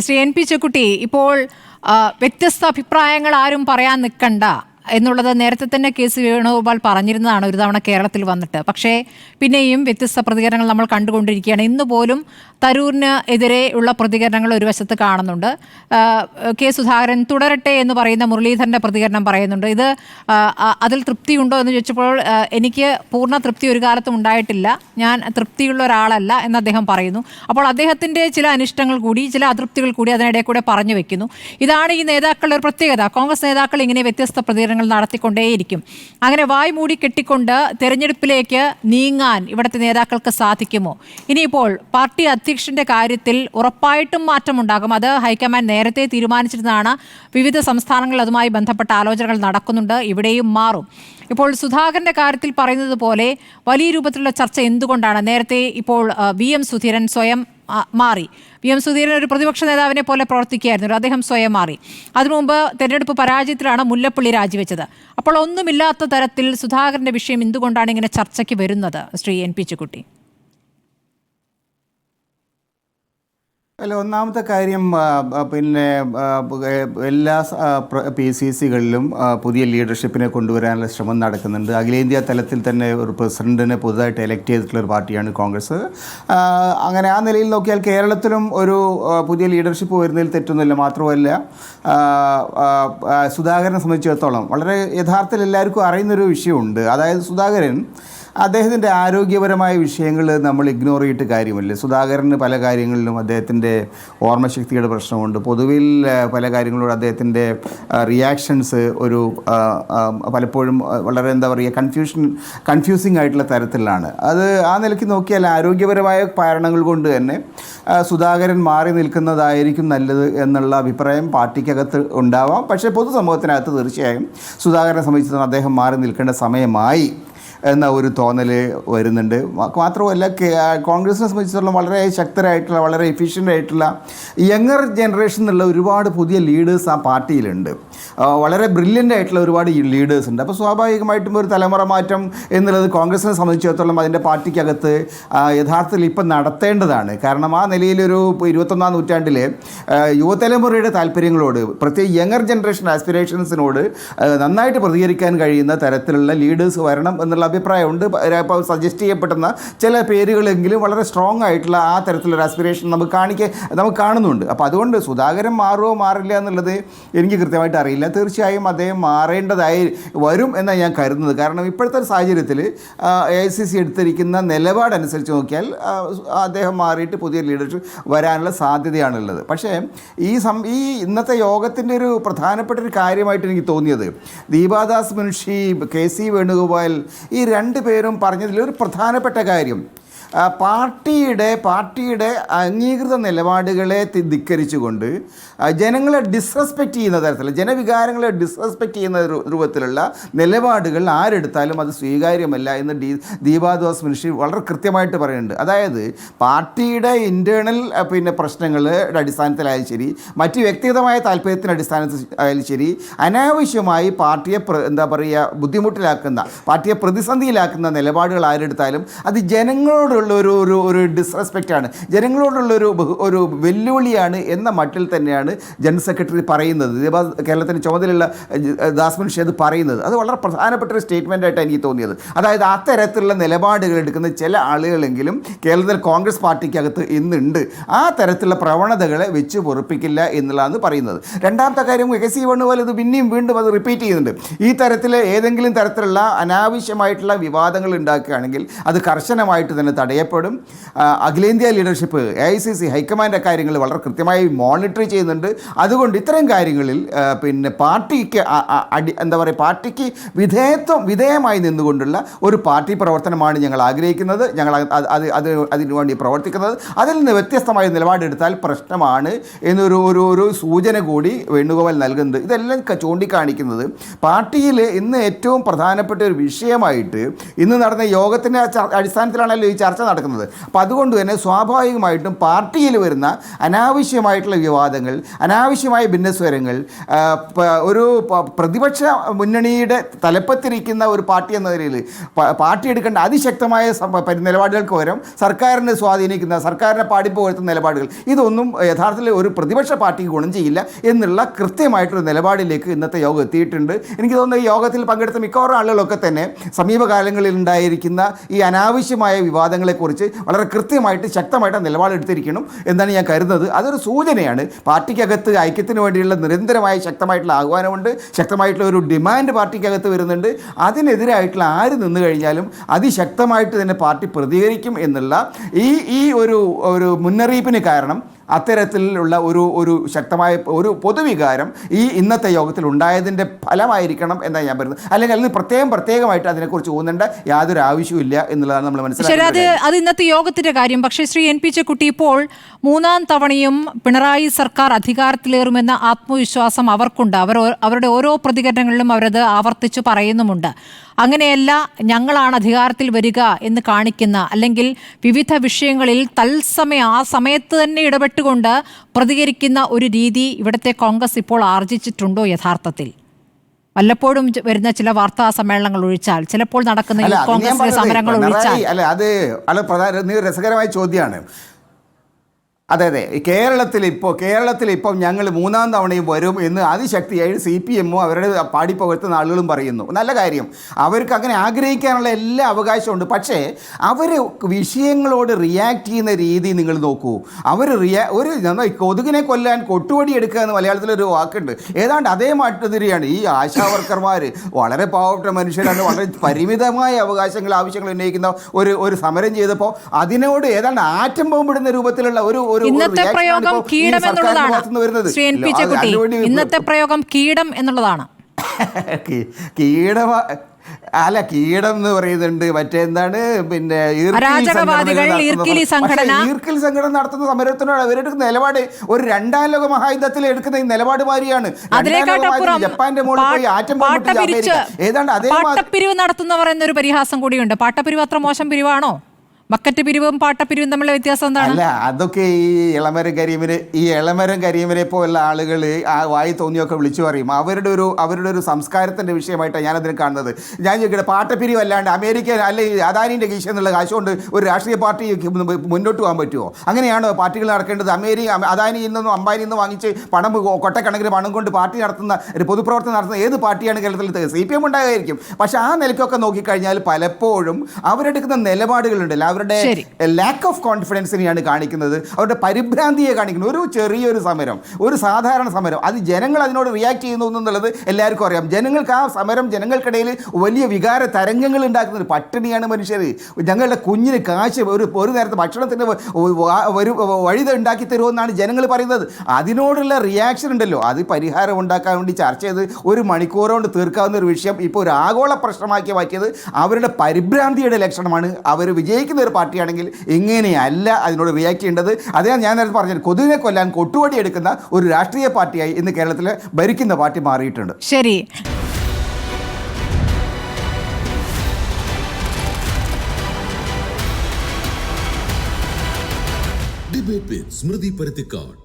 Shri N P Chekkutty ഇപ്പോൾ വ്യത്യസ്ത അഭിപ്രായങ്ങൾ ആരും പറയാൻ നിൽക്കണ്ട. എന്നുള്ളത് നേരത്തെ തന്നെ കെ സി വേണുഗോപാൽ പറഞ്ഞിരുന്നതാണ് ഒരു തവണ കേരളത്തിൽ വന്നിട്ട്. പക്ഷേ പിന്നെയും വ്യത്യസ്ത പ്രതികരണങ്ങൾ നമ്മൾ കണ്ടുകൊണ്ടിരിക്കുകയാണ്. ഇന്ന് പോലും തരൂരിന് എതിരെ ഉള്ള പ്രതികരണങ്ങൾ ഒരു വശത്ത് കാണുന്നുണ്ട്. കെ സുധാകരൻ തുടരട്ടെ എന്ന് പറയുന്ന മുരളീധരന്റെ പ്രതികരണം പറയുന്നുണ്ട്. ഇത് അതിൽ തൃപ്തിയുണ്ടോ എന്ന് ചോദിച്ചപ്പോൾ എനിക്ക് പൂർണ തൃപ്തി ഒരു കാലത്തും ഉണ്ടായിട്ടില്ല. ഞാൻ തൃപ്തിയുള്ള ഒരാളല്ല എന്ന് അദ്ദേഹം പറയുന്നു. അപ്പോൾ അദ്ദേഹത്തിന്റെ ചില അനിഷ്ടങ്ങൾ കൂടി ചില അതൃപ്തികൾ കൂടി അതിനിടെ കൂടെ പറഞ്ഞു വെക്കുന്നു. ഇതാണ് ഈ നേതാക്കളുടെ ഒരു പ്രത്യേകത. കോൺഗ്രസ് നേതാക്കൾ ഇങ്ങനെ വ്യത്യസ്ത പ്രതികരണങ്ങൾ നടത്തിക്കൊണ്ടേയിരിക്കും. അങ്ങനെ വായ് മൂടി കെട്ടിക്കൊണ്ട് തെരഞ്ഞെടുപ്പിലേക്ക് നീങ്ങാൻ ഇവിടുത്തെ നേതാക്കൾക്ക് സാധിക്കുമോ? ഇനിയിപ്പോൾ പാർട്ടി അധ്യക്ഷന്റെ കാര്യത്തിൽ ഉറപ്പായിട്ടും മാറ്റമുണ്ടാകും. അത് ഹൈക്കമാൻഡ് നേരത്തെ തീരുമാനിച്ചിരുന്നതാണ്. വിവിധ സംസ്ഥാനങ്ങളിൽ അതുമായി ബന്ധപ്പെട്ട ആലോചനകൾ നടക്കുന്നുണ്ട്. ഇവിടെയും മാറും. ഇപ്പോൾ സുധാകരന്റെ കാര്യത്തിൽ പറയുന്നത് പോലെ വലിയ രൂപത്തിലുള്ള ചർച്ച എന്തുകൊണ്ടാണ്? നേരത്തെ ഇപ്പോൾ വി എം സുധീരൻ സ്വയം മാറി. വി എം സുധീരൻ ഒരു പ്രതിപക്ഷ നേതാവിനെ പോലെ പ്രവർത്തിക്കുകയായിരുന്നു. അദ്ദേഹം സ്വയം മാറി. അതിനുമുമ്പ് തെരഞ്ഞെടുപ്പ് പരാജയത്തിലാണ് മുല്ലപ്പള്ളി രാജിവെച്ചത്. അപ്പോൾ ഒന്നുമില്ലാത്ത തരത്തിൽ സുധാകരന്റെ വിഷയം എന്തുകൊണ്ടാണ് ഇങ്ങനെ ചർച്ചയ്ക്ക് വരുന്നത്? Shri N P Chukkutty. അല്ല ഒന്നാമത്തെ കാര്യം പിന്നെ എല്ലാ പി സി സികളിലും പുതിയ ലീഡർഷിപ്പിനെ കൊണ്ടുവരാനുള്ള ശ്രമം നടക്കുന്നുണ്ട്. അഖിലേന്ത്യാ തലത്തിൽ തന്നെ ഒരു പ്രസിഡന്റിനെ പുതുതായിട്ട് എലക്ട് ചെയ്തിട്ടുള്ള ഒരു പാർട്ടിയാണ് കോൺഗ്രസ്. അങ്ങനെ ആ നിലയിൽ നോക്കിയാൽ കേരളത്തിലും ഒരു പുതിയ ലീഡർഷിപ്പ് വരുന്നതിൽ തെറ്റൊന്നുമില്ല. മാത്രമല്ല സുധാകരനെ സംബന്ധിച്ചിടത്തോളം വളരെ യഥാർത്ഥത്തിൽ എല്ലാവർക്കും അറിയുന്നൊരു വിഷയമുണ്ട്. അതായത് സുധാകരൻ അദ്ദേഹത്തിന്റെ ആരോഗ്യപരമായ വിഷയങ്ങൾ നമ്മൾ ഇഗ്നോർ ചെയ്തിട്ട് കാര്യമില്ല. സുധാകരന് പല കാര്യങ്ങളിലും അദ്ദേഹത്തിന്റെ ഓർമ്മശക്തിയുടെ പ്രശ്നമുണ്ട്. പൊതുവിൽ പല കാര്യങ്ങളോട് അദ്ദേഹത്തിന്റെ റിയാക്ഷൻസ് ഒരു പലപ്പോഴും വളരെ എന്താ പറയുക കൺഫ്യൂഷൻ കൺഫ്യൂസിങ് ആയിട്ടുള്ള തരത്തിലാണ്. അത് ആ നിലയ്ക്ക് നോക്കിയാൽ ആരോഗ്യപരമായ കാരണങ്ങൾ കൊണ്ട് തന്നെ സുധാകരൻ മാറി നിൽക്കുന്നതായിരിക്കും നല്ലത് എന്നുള്ള അഭിപ്രായം പാർട്ടിക്കകത്ത് ഉണ്ടാവാം. പക്ഷേ പൊതുസമൂഹത്തിനകത്ത് തീർച്ചയായും സുധാകരനെ സംബന്ധിച്ചിടത്തോളം അദ്ദേഹം മാറി നിൽക്കേണ്ട സമയമായി. എന്ന ഒരു തോന്നൽ വരുന്നുണ്ട്. മാത്രമല്ല കോൺഗ്രസിനെ സംബന്ധിച്ചിടത്തോളം വളരെ ശക്തരായിട്ടുള്ള വളരെ എഫിഷ്യന്റ് ആയിട്ടുള്ള യങ്ങർ ജനറേഷൻ എന്നുള്ള ഒരുപാട് പുതിയ ലീഡേഴ്സ് ആ പാർട്ടിയിലുണ്ട്. വളരെ ബ്രില്യന്റ് ആയിട്ടുള്ള ഒരുപാട് ലീഡേഴ്സ് ഉണ്ട്. അപ്പോൾ സ്വാഭാവികമായിട്ടും ഒരു തലമുറ മാറ്റം എന്നുള്ളത് കോൺഗ്രസിനെ സംബന്ധിച്ചിടത്തോളം അതിന്റെ പാർട്ടിക്കകത്ത് യഥാർത്ഥത്തിൽ ഇപ്പം നടത്തേണ്ടതാണ്. കാരണം ആ നിലയിലൊരു ഇരുപത്തൊന്നാം നൂറ്റാണ്ടിൽ യുവതലമുറയുടെ താല്പര്യങ്ങളോട് പ്രത്യേകിച്ച് യങ്ങർ ജനറേഷൻ ആസ്പിറേഷൻസിനോട് നന്നായിട്ട് പ്രതികരിക്കാൻ കഴിയുന്ന തരത്തിലുള്ള ലീഡേഴ്സ് വരണം എന്നുള്ള അഭിപ്രായമുണ്ട്. ഇപ്പോൾ സജസ്റ്റ് ചെയ്യപ്പെടുന്ന ചില പേരുകളെങ്കിലും വളരെ സ്ട്രോങ് ആയിട്ടുള്ള ആ തരത്തിലൊരു ആസ്പിറേഷൻ നമുക്ക് കാണിക്കാൻ നമുക്ക് കാണുന്നുണ്ട്. അപ്പോൾ അതുകൊണ്ട് സുധാകരൻ മാറുമോ മാറില്ല എന്നുള്ളത് എനിക്ക് കൃത്യമായിട്ട് അറിയില്ല. തീർച്ചയായും അദ്ദേഹം മാറേണ്ടതായി വരും എന്നാണ് ഞാൻ കരുതുന്നത്. കാരണം ഇപ്പോഴത്തെ സാഹചര്യത്തിൽ എ ഐ സി സി എടുത്തിരിക്കുന്ന നിലപാടനുസരിച്ച് നോക്കിയാൽ അദ്ദേഹം മാറിയിട്ട് പുതിയ ലീഡർഷിപ്പ് വരാനുള്ള സാധ്യതയാണുള്ളത്. പക്ഷേ ഈ സം ഈ ഇന്നത്തെ യോഗത്തിന്റെ ഒരു പ്രധാനപ്പെട്ട ഒരു കാര്യമായിട്ട് എനിക്ക് തോന്നിയത് ദീപാദാസ് മുൻഷി കെ സി വേണുഗോപാൽ ഈ രണ്ട് പേരും പറഞ്ഞതിൽ ഒരു പ്രധാനപ്പെട്ട കാര്യം. പാർട്ടിയുടെ പാർട്ടിയുടെ അംഗീകൃത നിലപാടുകളെ ധിക്കരിച്ചുകൊണ്ട് ജനങ്ങളെ ഡിസ്റെസ്പെക്റ്റ് ചെയ്യുന്ന തരത്തിൽ ജനവികാരങ്ങളെ ഡിസ്റെസ്പെക്റ്റ് ചെയ്യുന്ന രൂപത്തിലുള്ള നിലപാടുകൾ ആരെടുത്താലും അത് സ്വീകാര്യമല്ല എന്ന് ഡി ദീപാദോസ് മിനിഷി വളരെ കൃത്യമായിട്ട് പറയുന്നുണ്ട്. അതായത് പാർട്ടിയുടെ ഇന്റേർണൽ പിന്നെ പ്രശ്നങ്ങളുടെ അടിസ്ഥാനത്തിലായാലും ശരി മറ്റ് വ്യക്തിഗതമായ താല്പര്യത്തിന്റെ അടിസ്ഥാനത്തിൽ ആയാലും ശരി അനാവശ്യമായി പാർട്ടിയെ എന്താ പറയുക ബുദ്ധിമുട്ടിലാക്കുന്ന പാർട്ടിയെ പ്രതിസന്ധിയിലാക്കുന്ന നിലപാടുകൾ ആരെടുത്താലും അത് ജനങ്ങളോടുള്ള ഒരു ഒരു ഒരു ഡിസ്റെസ്പെക്റ്റാണ് ജനങ്ങളോടുള്ള ഒരു ഒരു വെല്ലുവിളിയാണ് എന്ന മട്ടിൽ തന്നെയാണ് ജനറൽ സെക്രട്ടറി പറയുന്നത്. കേരളത്തിന്റെ ചുമതലയുള്ള ദാസ്മൻ അത് പറയുന്നത്. അത് വളരെ പ്രധാനപ്പെട്ട ഒരു സ്റ്റേറ്റ്മെന്റ് ആയിട്ടാണ് എനിക്ക് തോന്നിയത്. അതായത് അത്തരത്തിലുള്ള നിലപാടുകൾ എടുക്കുന്ന ചില ആളുകളെങ്കിലും കേരളത്തിൽ കോൺഗ്രസ് പാർട്ടിക്കകത്ത് ഇന്നുണ്ട്. ആ തരത്തിലുള്ള പ്രവണതകളെ വെച്ച് പൊറുപ്പിക്കില്ല എന്നുള്ളതാണ് പറയുന്നത്. രണ്ടാമത്തെ കാര്യം കെ സി വേണുപോലെ ഇത് പിന്നെയും വീണ്ടും അത് റിപ്പീറ്റ് ചെയ്യുന്നുണ്ട്. ഈ തരത്തിൽ ഏതെങ്കിലും തരത്തിലുള്ള അനാവശ്യമായിട്ടുള്ള വിവാദങ്ങൾ ഉണ്ടാക്കുകയാണെങ്കിൽ അത് കർശനമായിട്ട് തന്നെ തടയപ്പെടും ആ, അഖിലേന്ത്യാ leadership A I C C high command കാര്യങ്ങൾ വളരെ കൃത്യമായി മോണിറ്റർ ചെയ്യുന്നുണ്ട്. അതുകൊണ്ട് ഇത്തരം കാര്യങ്ങളിൽ പിന്നെ പാർട്ടിക്ക് അടി എന്താ പറയുക പാർട്ടിക്ക് വിധേയത്വം വിധേയമായി നിന്നുകൊണ്ടുള്ള ഒരു പാർട്ടി പ്രവർത്തനമാണ് ഞങ്ങൾ ആഗ്രഹിക്കുന്നത്. ഞങ്ങൾ അത് അത് അതിനുവേണ്ടി വേണ്ടി പ്രവർത്തിക്കുന്നത്. അതിൽ നിന്ന് വ്യത്യസ്തമായ നിലപാടെടുത്താൽ പ്രശ്നമാണ് എന്നൊരു ഒരു ഒരു സൂചന കൂടി വേണുഗോപാൽ നൽകുന്നത് ഇതെല്ലാം ചൂണ്ടിക്കാണിക്കുന്നത് പാർട്ടിയിൽ ഇന്ന് ഏറ്റവും പ്രധാനപ്പെട്ട ഒരു വിഷയമായിട്ട് ഇന്ന് നടന്ന യോഗത്തിന്റെ അടിസ്ഥാനത്തിലാണല്ലോ ഈ ചർച്ച ചർച്ച നടക്കുന്നത്. അപ്പോൾ അതുകൊണ്ട് തന്നെ സ്വാഭാവികമായിട്ടും പാർട്ടിയിൽ വരുന്ന അനാവശ്യമായിട്ടുള്ള വിവാദങ്ങൾ അനാവശ്യമായ ഭിന്നസ്വരങ്ങൾ ഒരു പ്രതിപക്ഷ മുന്നണിയുടെ തലപ്പത്തിരിക്കുന്ന ഒരു പാർട്ടി എന്ന നിലയിൽ പാർട്ടി എടുക്കേണ്ട അതിശക്തമായ നിലപാടുകൾക്ക് പകരം സർക്കാരിനെ സ്വാധീനിക്കുന്ന സർക്കാരിനെ പാടിപ്പുകഴ്ത്തുന്ന നിലപാടുകൾ ഇതൊന്നും യഥാർത്ഥത്തിൽ ഒരു പ്രതിപക്ഷ പാർട്ടിക്ക് ഗുണം ചെയ്യില്ല എന്നുള്ള കൃത്യമായിട്ടൊരു നിലപാടിലേക്ക് ഇന്നത്തെ യോഗം എത്തിയിട്ടുണ്ട്. എനിക്ക് തോന്നുന്നു ഈ യോഗത്തിൽ പങ്കെടുത്ത മിക്കവാറും ആളുകളൊക്കെ തന്നെ സമീപകാലങ്ങളിൽ ഉണ്ടായിരിക്കുന്ന ഈ അനാവശ്യമായ വിവാദങ്ങളെക്കുറിച്ച് വളരെ കൃത്യമായിട്ട് ശക്തമായിട്ട് നിലപാടെടുത്തിരിക്കണം എന്നാണ് ഞാൻ കരുതുന്നത്. അതൊരു സൂചനയാണ്. പാർട്ടിക്കകത്ത് ഐക്യത്തിന് വേണ്ടിയുള്ള നിരന്തരമായ ശക്തമായിട്ടുള്ള ആഹ്വാനമുണ്ട്. ശക്തമായിട്ടുള്ള ഒരു ഡിമാൻഡ് പാർട്ടിക്കകത്ത് വരുന്നുണ്ട്. അതിനെതിരായിട്ടുള്ള ആര് നിന്ന് കഴിഞ്ഞാലും അതിശക്തമായിട്ട് തന്നെ പാർട്ടി പ്രതികരിക്കും എന്നുള്ള ഈ ഈ ഒരു ഒരു മുന്നറിയിപ്പിന് കാരണം അത്തരത്തിലുള്ള ഒരു ഒരു ശക്തമായ ഒരു പൊതുവികാരം ഈ ഇന്നത്തെ യോഗത്തിൽ ഉണ്ടായതിന്റെ ഫലമായിരിക്കണം എന്നാണ് ഞാൻ പറയുന്നത്. അല്ലെങ്കിൽ അതിന് പ്രത്യേകം പ്രത്യേകമായിട്ട് അതിനെക്കുറിച്ച് ഊന്നേണ്ട യാതൊരു ആവശ്യവുമില്ല എന്നുള്ളതാണ് നമ്മൾ മനസ്സിലാക്കുന്നത് അത് അത് ഇന്നത്തെ യോഗത്തിന്റെ കാര്യം. പക്ഷേ ശ്രീ എൻ പി ചെക്കുട്ടി ഇപ്പോൾ മൂന്നാം തവണയും പിണറായി സർക്കാർ അധികാരത്തിലേറുമെന്ന ആത്മവിശ്വാസം അവർക്കുണ്ട്. അവർ അവരുടെ ഓരോ പ്രതികരണങ്ങളിലും അവരത് ആവർത്തിച്ചു പറയുന്നുമുണ്ട്. അങ്ങനെയല്ല ഞങ്ങളാണ് അധികാരത്തിൽ വരിക എന്ന് കാണിക്കുന്ന അല്ലെങ്കിൽ വിവിധ വിഷയങ്ങളിൽ തത്സമയ ആ സമയത്ത് തന്നെ ഇടപെട്ടുകൊണ്ട് പ്രതികരിക്കുന്ന ഒരു രീതി ഇവിടുത്തെ കോൺഗ്രസ് ഇപ്പോൾ ആർജിച്ചിട്ടുണ്ടോ യഥാർത്ഥത്തിൽ? വല്ലപ്പോഴും വരുന്ന ചില വാർത്താ സമ്മേളനങ്ങൾ ഒഴിച്ചാൽ ചിലപ്പോൾ നടക്കുന്ന കോൺഗ്രസ് കോൺഗ്രസിലെ സമരങ്ങൾ ഒഴിച്ചാൽ. അല്ല അത് അല്ല പ്രധാന രസകരമായ ചോദ്യമാണ്. അതെ അതെ. കേരളത്തിൽ ഇപ്പോൾ കേരളത്തിൽ ഇപ്പം ഞങ്ങൾ മൂന്നാം തവണയും വരും എന്ന് അതിശക്തിയായി സി പി എമ്മും അവരുടെ പാടിപ്പകർത്തുന്ന ആളുകളും പറയുന്നു. നല്ല കാര്യം. അവർക്ക് അങ്ങനെ ആഗ്രഹിക്കാനുള്ള എല്ലാ അവകാശമുണ്ട് പക്ഷേ അവർ വിഷയങ്ങളോട് റിയാക്ട് ചെയ്യുന്ന രീതി നിങ്ങൾ നോക്കൂ. അവർ റിയാ ഒരു കൊതുകിനെ കൊല്ലാൻ കൊട്ടുവടി എടുക്കുക എന്ന് മലയാളത്തിലൊരു വാക്കുണ്ട്. ഏതാണ്ട് അതേ മാറ്റുതിരിയാണ് ഈ ആശാ വർക്കർമാർ വളരെ പാവപ്പെട്ട മനുഷ്യരാണ്. വളരെ പരിമിതമായ അവകാശങ്ങൾ ആവശ്യങ്ങൾ ഉന്നയിക്കുന്ന ഒരു ഒരു സമരം ചെയ്തപ്പോൾ അതിനോട് ഏതാണ്ട് ആറ്റം ബോംബിടുന്ന രൂപത്തിലുള്ള ഒരു ഒരു ഇന്നത്തെ പ്രയോഗം കീടം എന്നുള്ളതാണ്. ശ്രീ എൻ പി ചെക്കുട്ടി ഇന്നത്തെ പ്രയോഗം കീടം എന്നുള്ളതാണ്. കീടം അല്ല കീടം എന്ന് പറയുന്നുണ്ട്. മറ്റേന്താണ്? പിന്നെ ഈർക്കിലി സംഘടന. ഈർക്കിൽ സംഘടന നടത്തുന്ന സമരത്തിനോട് അവരെടുക്കുന്ന നിലപാട് ഒരു രണ്ടാം ലോക മഹായുദ്ധത്തിൽ എടുക്കുന്ന ഈ നിലപാട് മാതിരിയാണ് ജപ്പാന്റെ മുകളിൽ പോയി ആറ്റം. ഏതാണ്ട് അതേ പാട്ടപ്പിരിവ് നടത്തുന്നവർ എന്നൊരു പരിഹാസം കൂടിയുണ്ട്. പാട്ടപ്പിരിവ് അത്ര മോശം പിരിവാണോ? ബക്കറ്റ് പിരിവും പാട്ടപ്പിരിവും തമ്മിലുള്ള വ്യത്യാസം എന്താണ്? അല്ല അതൊക്കെ ഈ ഇളമരം കരീമിന് ഈ ഇളമരം കരീമിനെ പോലുള്ള ആളുകൾ ആ വായി തോന്നിയൊക്കെ വിളിച്ചു പറയും. അവരുടെ ഒരു അവരുടെ ഒരു സംസ്കാരത്തിന്റെ വിഷയമായിട്ടാണ് ഞാനതിനെ കാണുന്നത്. ഞാൻ ചോദിക്കട്ടെ പാട്ടപ്പിരിവ് അല്ലാണ്ട് അമേരിക്ക അല്ലെ അദാനിന്റെ കീശ എന്നുള്ള കാശുകൊണ്ട് ഒരു രാഷ്ട്രീയ പാർട്ടി മുന്നോട്ട് പോകാൻ പറ്റുമോ അങ്ങനെയാണോ പാർട്ടികൾ നടക്കേണ്ടത്? അമേരിക്ക അദാനിയിൽ നിന്നും അംബാനിയിൽ നിന്നും വാങ്ങിച്ച് പണം കൊട്ടക്കണക്കിന് പണം കൊണ്ട് പാർട്ടി നടത്തുന്ന ഒരു പൊതുപ്രവർത്തനം നടത്തുന്ന ഏത് പാർട്ടിയാണ് കേരളത്തിൽ സി പി എം ഉണ്ടാകുമായിരിക്കും പക്ഷെ ആ നിലയ്ക്കൊക്കെ നോക്കിക്കഴിഞ്ഞാൽ പലപ്പോഴും അവരെടുക്കുന്ന നിലപാടുകളുണ്ടല്ലോ അവരുടെ. ലാക്ക് ഓഫ് കോൺഫിഡൻസിനെയാണ് കാണിക്കുന്നത്. അവരുടെ പരിഭ്രാന്തിയെ കാണിക്കുന്നത് ഒരു ചെറിയൊരു സമരം ഒരു സാധാരണ സമരം. അത് ജനങ്ങൾ അതിനോട് റിയാക്ട് ചെയ്യുന്നു എന്നുള്ളത് എല്ലാവർക്കും അറിയാം. ജനങ്ങൾക്ക് ആ സമരം ജനങ്ങൾക്കിടയിൽ വലിയ വികാര തരംഗങ്ങൾ ഉണ്ടാക്കുന്നത് പട്ടിണിയാണ് മനുഷ്യർ. ഞങ്ങളുടെ കുഞ്ഞിന് കാശ് ഒരു ഒരു നേരത്തെ ഭക്ഷണത്തിന് ഒരു വഴി ഉണ്ടാക്കി തരുമെന്നാണ് ജനങ്ങൾ പറയുന്നത്. അതിനോടുള്ള റിയാക്ഷൻ ഉണ്ടല്ലോ. അത് പരിഹാരം ഉണ്ടാക്കാൻ വേണ്ടി ചർച്ച ചെയ്ത് ഒരു മണിക്കൂറുകൊണ്ട് തീർക്കാവുന്ന ഒരു വിഷയം ഇപ്പോൾ ഒരു ആഗോള പ്രശ്നമാക്കി മാറ്റിയത് അവരുടെ പരിഭ്രാന്തിയുടെ ലക്ഷണമാണ്. അവർ വിജയിക്കുന്ന ഒരു പാർട്ടിയാണെങ്കിൽ ഇങ്ങനെയല്ല അതിനോട് റിയാക്ട് ചെയ്യേണ്ടത്? അതേ ഞാൻ നേരത്തെ പറഞ്ഞത് കൊതുകിനെ കൊല്ലാൻ കൊട്ടുവടി എടുക്കുന്ന ഒരു രാഷ്ട്രീയ പാർട്ടിയായി ഇന്ന് കേരളത്തിൽ ഭരിക്കുന്ന പാർട്ടി മാറിയിട്ടുണ്ട്. ശരി. ഡിബേറ്റ് സ്മൃതി പരുത്തിക്കാട്